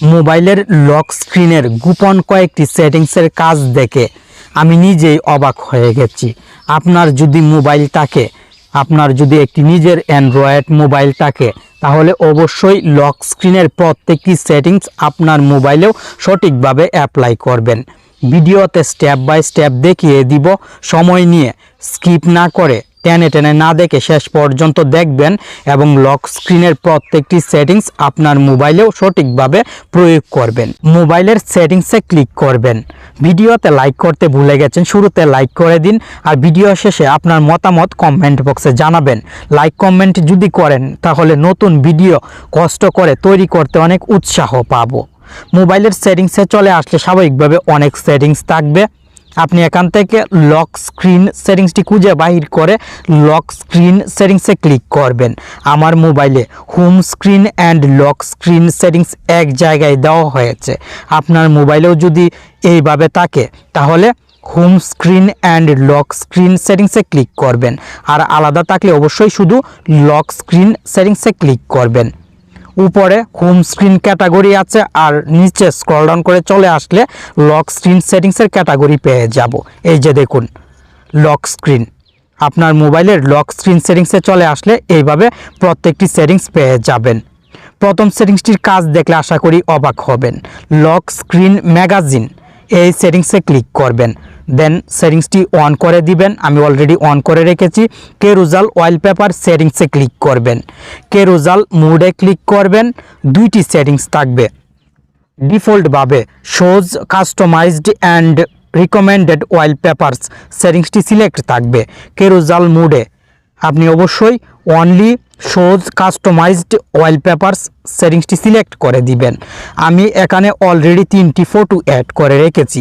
মোবাইলের লক স্ক্রিনের গোপন কয়েকটি সেটিংসের কাজ দেখে আমি নিজেই অবাক হয়ে গেছি। আপনার যদি মোবাইল থাকে, আপনার যদি একটি নিজের অ্যান্ড্রয়েড মোবাইল থাকে, তাহলে অবশ্যই লক স্ক্রিনের প্রত্যেকটি সেটিংস আপনার মোবাইলেও সঠিকভাবে অ্যাপ্লাই করবেন। ভিডিওতে স্টেপ বাই স্টেপ দেখিয়ে দিব, সময় নিয়ে স্কিপ না করে টেনে টেনে না দেখে শেষ পর্যন্ত দেখবেন এবং লক স্ক্রিনের প্রত্যেকটি সেটিংস আপনার মোবাইলেও সঠিকভাবে প্রয়োগ করবেন। মোবাইলের সেটিংসে ক্লিক করবেন। ভিডিওতে লাইক করতে ভুলে গেছেন, শুরুতে লাইক করে দিন আর ভিডিও শেষে আপনার মতামত কমেন্ট বক্সে জানাবেন। লাইক কমেন্ট যদি করেন, তাহলে নতুন ভিডিও কষ্ট করে তৈরি করতে অনেক উৎসাহ পাবো। মোবাইলের সেটিংসে চলে আসলে স্বাভাবিকভাবে অনেক সেটিংস থাকবে। আপনি এখান থেকে লক স্ক্রিন সেটিংসটি খুঁজে বাহির করে লক স্ক্রিন সেটিংসে ক্লিক করবেন। আমার মোবাইলে home screen and lock screen settings এক জায়গায় দেওয়া হয়েছে। আপনার মোবাইলেও যদি এইভাবে থাকে, তাহলে home screen and lock screen সেটিংসে ক্লিক করবেন। আর আলাদা থাকলে অবশ্যই শুধু লক স্ক্রিন সেটিংসে ক্লিক করবেন। উপরে হোম স্ক্রিন ক্যাটাগরি আছে আর নিচে স্ক্রল ডাউন করে চলে আসলে লক স্ক্রিন সেটিংসের ক্যাটাগরি পেয়ে যাব। এই যে দেখুন লক স্ক্রিন আপনার মোবাইলের লক স্ক্রিন সেটিংসে চলে আসলে এইভাবে প্রত্যেকটি সেটিংস পেয়ে যাবেন। প্রথম সেটিংসটির কাজ দেখলে আশা করি অবাক হবেন। লক স্ক্রিন ম্যাগাজিন এই সেটিংসে ক্লিক করবেন। দেন সেটিংসটি অন করে দিবেন। আমি অলরেডি অন করে রেখেছি। কেরুজাল ওয়াল পেপার সেটিংসে ক্লিক করবেন। কেরুজাল মুডে ক্লিক করবেন। দুইটি সেটিংস থাকবে। ডিফল্টভাবে shows customized and recommended wallpapers সেটিংসটি select থাকবে। কেরুজাল মুডে আপনি অবশ্যই only shows customized wallpapers সেটিংসটি সিলেক্ট করে দিবেন। আমি এখানে অলরেডি তিনটি ফটো অ্যাড করে রেখেছি।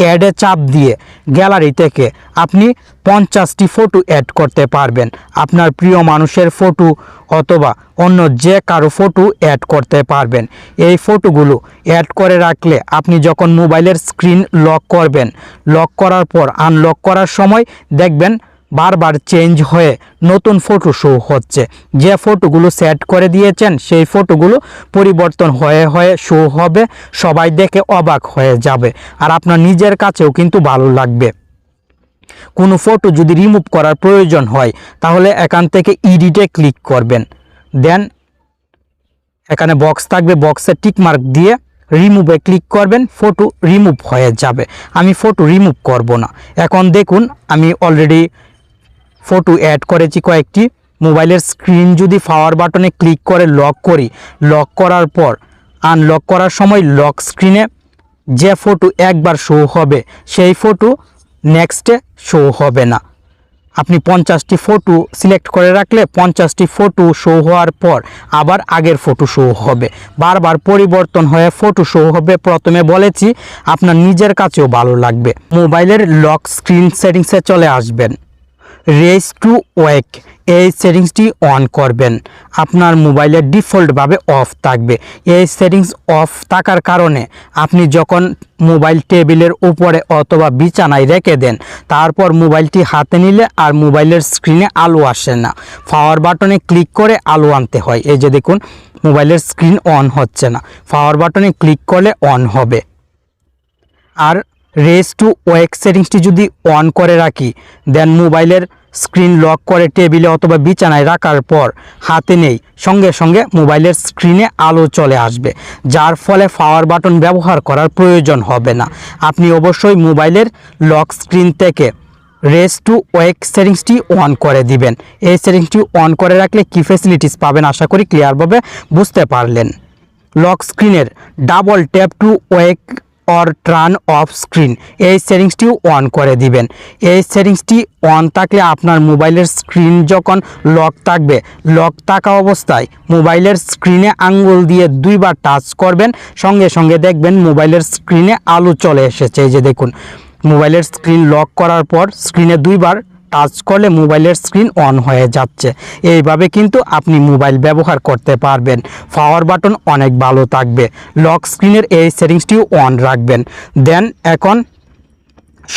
অ্যাডে চাপ দিয়ে গ্যালারি থেকে আপনি পঞ্চাশটি ফটো অ্যাড করতে পারবেন। আপনার প্রিয় মানুষের ফটো অথবা অন্য যে কারও ফটো অ্যাড করতে পারবেন। এই ফটোগুলো অ্যাড করে রাখলে আপনি যখন মোবাইলের স্ক্রিন লক করবেন লক করার পর আনলক করার সময় দেখবেন বারবার চেঞ্জ হয়ে নতুন ফটো শো হচ্ছে। যে ফটোগুলো সেট করে দিয়েছেন, সেই ফটোগুলো পরিবর্তন হয়ে হয়ে শো হবে, সবাই দেখে অবাক হয়ে যাবে। আর আপনার নিজের কাছেও কিন্তু ভালো লাগবে। কোনো ফটো যদি রিমুভ করার প্রয়োজন হয়, তাহলে এখান থেকে ইডিটে ক্লিক করবেন। দেন এখানে বক্স থাকবে বক্সে টিক মার্ক দিয়ে রিমুভে ক্লিক করবেন ফটো রিমুভ হয়ে যাবে। আমি ফটো রিমুভ করব না। এখন দেখুন, আমি অলরেডি ফটো অ্যাড করেছি কয়েকটি। মোবাইলের স্ক্রিন যদি পাওয়ার বাটনে ক্লিক করে লক করি লক করার পর আনলক করার সময় লক স্ক্রিনে যে ফটো একবার শো হবে, সেই ফটো নেক্সটে শো হবে না। আপনি পঞ্চাশটি ফটো সিলেক্ট করে রাখলে পঞ্চাশটি ফটো শো হওয়ার পর আবার আগের ফটো শো হবে। বারবার পরিবর্তন হয়ে ফটো শো হবে প্রথমে বলেছি, আপনার নিজের কাছেও ভালো লাগবে। মোবাইলের লক স্ক্রিন সেটিংসে চলে আসবেন। Raise to wake. এই সেটিংসটি অন করবেন। আপনার মোবাইলের ডিফল্টভাবে অফ থাকবে। এই সেটিংস অফ থাকার কারণে আপনি যখন মোবাইল টেবিলের উপরে অথবা বিছানায় রেখে দেন, তারপর মোবাইলটি হাতে নিলে আর মোবাইলের স্ক্রিনে আলো আসে না। পাওয়ার বাটনে ক্লিক করে আলো আনতে হয়। এই যে দেখুন, মোবাইলের স্ক্রিন অন হচ্ছে না। পাওয়ার বাটনে ক্লিক করলে অন হবে। আর রেস টু ওয়েক সেটিংসটি যদি অন করে রাখি, দেন মোবাইলের স্ক্রিন লক করে টেবিলে অথবা বিছানায় রাখার পর হাতে নেই, সঙ্গে সঙ্গে মোবাইলের স্ক্রিনে আলো চলে আসবে, যার ফলে পাওয়ার বাটন ব্যবহার করার প্রয়োজন হবে না। আপনি অবশ্যই মোবাইলের লক স্ক্রিন থেকে রেস টু ওয়েক সেটিংসটি অন করে দিবেন। এই সেটিংসটি অন করে রাখলে কি ফেসিলিটিস পাবেন আশা করি ক্লিয়ারভাবে বুঝতে পারলেন। লক স্ক্রিনের double tap to wake or turn off screen এই সেটিংসটি অন করে দিবেন। এই সেটিংসটি অন থাকলে আপনার মোবাইলের স্ক্রিন যখন লক থাকবে লক থাকা অবস্থায় মোবাইলের স্ক্রিনে আঙ্গুল দিয়ে দুইবার টাচ করবেন, সঙ্গে সঙ্গে দেখবেন মোবাইলের স্ক্রিনে আলো চলে এসেছে। এই যে দেখুন, মোবাইলের স্ক্রিন লক করার পর স্ক্রিনে দুইবার টাচ করলে মোবাইলের স্ক্রিন অন হয়ে যাচ্ছে। এইভাবে কিন্তু আপনি মোবাইল ব্যবহার করতে পারবেন। পাওয়ার বাটন অনেক ভালো থাকবে। লক স্ক্রিনের এই সেটিংসটিও অন রাখবেন। দেন এখন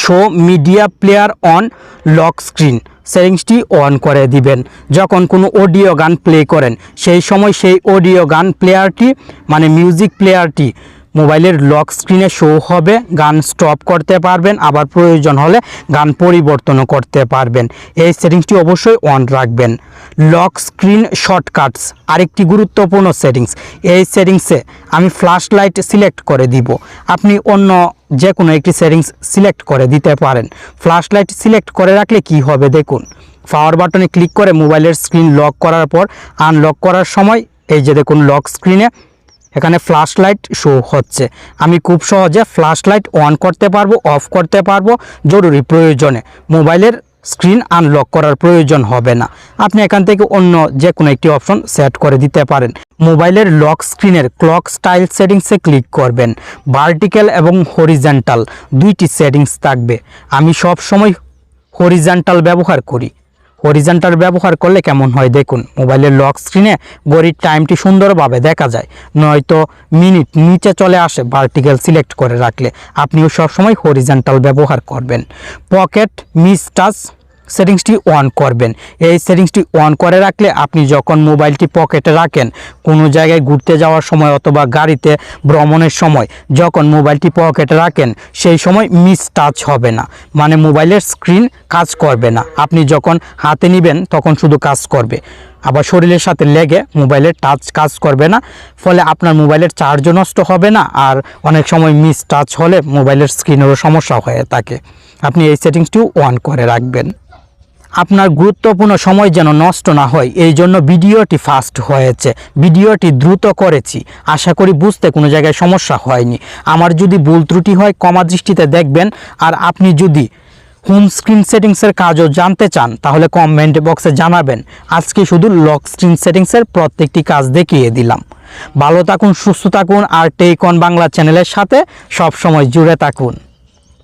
show media player on lock screen সেটিংসটি on করে দিবেন। যখন কোনো অডিও গান প্লে করেন, সেই সময় সেই অডিও গান প্লেয়ারটি মানে মিউজিক প্লেয়ারটি মোবাইলের লক স্ক্রিনে শো হবে, গান স্টপ করতে পারবেন, আবার প্রয়োজন হলে গান পরিবর্তনও করতে পারবেন। এই সেটিংসটি অবশ্যই অন রাখবেন। লক স্ক্রিন শর্টকাটস আরেকটি গুরুত্বপূর্ণ সেটিংস এই সেটিংসে আমি ফ্ল্যাশ লাইট সিলেক্ট করে দিব। আপনি অন্য যে কোনো একটি সেটিংস সিলেক্ট করে দিতে পারেন। ফ্ল্যাশ লাইট সিলেক্ট করে রাখলে কি হবে দেখুন। পাওয়ার বাটনে ক্লিক করে মোবাইলের স্ক্রিন লক করার পর আনলক করার সময়, এই যে দেখুন লক স্ক্রিনে এখানে ফ্ল্যাশ লাইট শো হচ্ছে। আমি খুব সহজে ফ্ল্যাশ লাইট অন করতে পারব অফ করতে পারব, জরুরি প্রয়োজনে। মোবাইলের স্ক্রিন আনলক করার প্রয়োজন হবে না। আপনি এখান থেকে অন্য যে কোনো একটি অপশন সেট করে দিতে পারেন। মোবাইলের লক স্ক্রিনের ক্লক স্টাইল সেটিংসে ক্লিক করবেন। ভার্টিক্যাল এবং হরিজেন্টাল দুইটি সেটিংস থাকবে। আমি সব সময় হরিজেন্টাল ব্যবহার করি। হরিজেন্টাল ব্যবহার করলে কেমন হয় দেখুন, মোবাইলের লক স্ক্রিনে ঘড়ির টাইমটি সুন্দরভাবে দেখা যায়, নয়তো মিনিট নিচে চলে আসে ভার্টিক্যাল সিলেক্ট করে রাখলে। আপনিও সবসময় হরিজেন্টাল ব্যবহার করবেন। পকেট মিস টাচ সেটিংসটি অন করবেন। এই সেটিংসটি অন করে রাখলে আপনি যখন মোবাইলটি পকেটে রাখেন, কোনো জায়গায় ঘুরতে যাওয়ার সময় অথবা গাড়িতে ভ্রমণের সময় যখন মোবাইলটি পকেটে রাখেন, সেই সময় মিস টাচ হবে না। মানে মোবাইলের স্ক্রিন কাজ করবে না। আপনি যখন হাতে নেবেন, তখন শুধু কাজ করবে। আবার শরীরের সাথে লেগে মোবাইলের টাচ কাজ করবে না। ফলে আপনার মোবাইলের চার্জও নষ্ট হবে না আর অনেক সময় মিস টাচ হলে মোবাইলের স্ক্রিনেরও সমস্যা হয়ে থাকে। আপনি এই সেটিংসটিও অন করে রাখবেন। আপনার গুরুত্বপূর্ণ সময় যেন নষ্ট না হয়, এই জন্য ভিডিওটি ফাস্ট হয়েছে। ভিডিওটি দ্রুত করেছি। আশা করি বুঝতে কোনো জায়গায় সমস্যা হয়নি। আমার যদি ভুল ত্রুটি হয় কমা দৃষ্টিতে দেখবেন। আর আপনি যদি হোম স্ক্রিন সেটিংসের কাজও জানতে চান, তাহলে কমেন্ট বক্সে জানাবেন। আজকে শুধু লক স্ক্রিন সেটিংসের প্রত্যেকটি কাজ দেখিয়ে দিলাম। ভালো থাকুন, সুস্থ থাকুন, আর টেক অন বাংলা চ্যানেলের সাথে সবসময় জুড়ে থাকুন।